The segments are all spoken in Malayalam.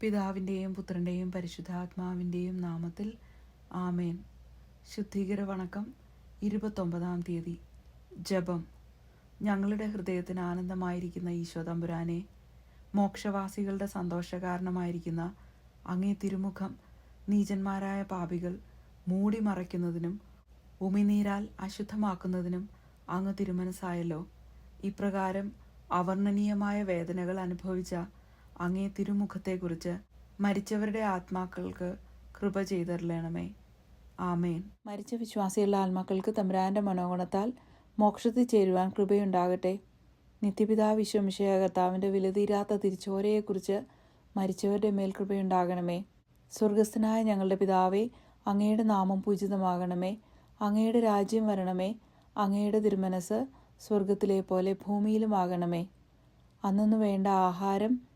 പിതാവിന്റെയും പുത്രന്റെയും പരിശുദ്ധാത്മാവിന്റെയും നാമത്തിൽ ആമേൻ. ശുദ്ധീകര വണക്കം ഇരുപത്തൊമ്പതാം തീയതി. ജപം. ഞങ്ങളുടെ ഹൃദയത്തിന് ആനന്ദമായിരിക്കുന്ന ഈശോ തമ്പുരാനെ മോക്ഷവാസികളുടെ സന്തോഷകാരണമായിരിക്കുന്ന അങ്ങേ തിരുമുഖം നീചന്മാരായ പാപികൾ മൂടി മറയ്ക്കുന്നതിനും ഉമിനീരാൽ അശുദ്ധമാക്കുന്നതിനും അങ്ങ് തിരുമനസായല്ലോ ഇപ്രകാരം അവർണനീയമായ വേദനകൾ അനുഭവിച്ച അങ്ങേ തിരുമുഖത്തെക്കുറിച്ച് മരിച്ചവരുടെ ആത്മാക്കൾക്ക് കൃപ ചെയ്തറിയണമേ ആമേൻ. മരിച്ച വിശ്വാസിയുള്ള ആത്മാക്കൾക്ക് തമ്പുരാന്റെ മനോഗുണത്താൽ മോക്ഷത്തിൽ ചേരുവാൻ കൃപയുണ്ടാകട്ടെ. നിത്യപിതാ വിശ്വമിഷയ കർത്താവിന്റെ വിലതീരാത്ത തിരിച്ചോരയെക്കുറിച്ച് മരിച്ചവരുടെ മേൽ കൃപയുണ്ടാകണമേ. സ്വർഗസ്ഥനായ ഞങ്ങളുടെ പിതാവേ അങ്ങയുടെ നാമം പൂജിതമാകണമേ. അങ്ങയുടെ രാജ്യം വരണമേ. അങ്ങയുടെ തിരുമനസ് സ്വർഗത്തിലെ പോലെ ഭൂമിയിലുമാകണമേ. അന്നു വേണ്ട ആഹാരം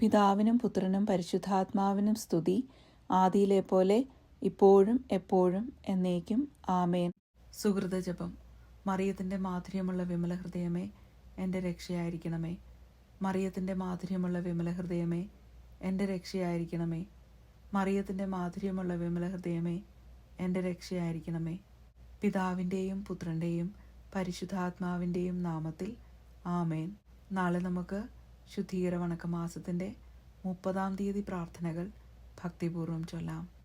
പിതാവിനും പുത്രനും പരിശുദ്ധാത്മാവിനും സ്തുതി. ആദിയിലെ പോലെ ഇപ്പോഴും എപ്പോഴും എന്നേക്കും. ആമേൻ. സുഹൃത ജപം. മറിയത്തിന്റെ മാധുര്യമുള്ള വിമല ഹൃദയമേ എന്റെ രക്ഷയായിരിക്കണമേ. മറിയത്തിന്റെ മാധുര്യമുള്ള വിമല ഹൃദയമേ എന്റെ രക്ഷയായിരിക്കണമേ. മറിയത്തിന്റെ മാധുര്യമുള്ള വിമല ഹൃദയമേ എന്റെ രക്ഷയായിരിക്കണമേ. പിതാവിന്റെയും പുത്രന്റെയും പരിശുദ്ധാത്മാവിന്റെയും നാമത്തിൽ ആമേൻ. നാളെ നമുക്ക് ശുദ്ധീകര വണക്ക മാസത്തിന്റെ മുപ്പതാം തീയതി പ്രാർത്ഥനകൾ ഭക്തിപൂർവം ചൊല്ലാം.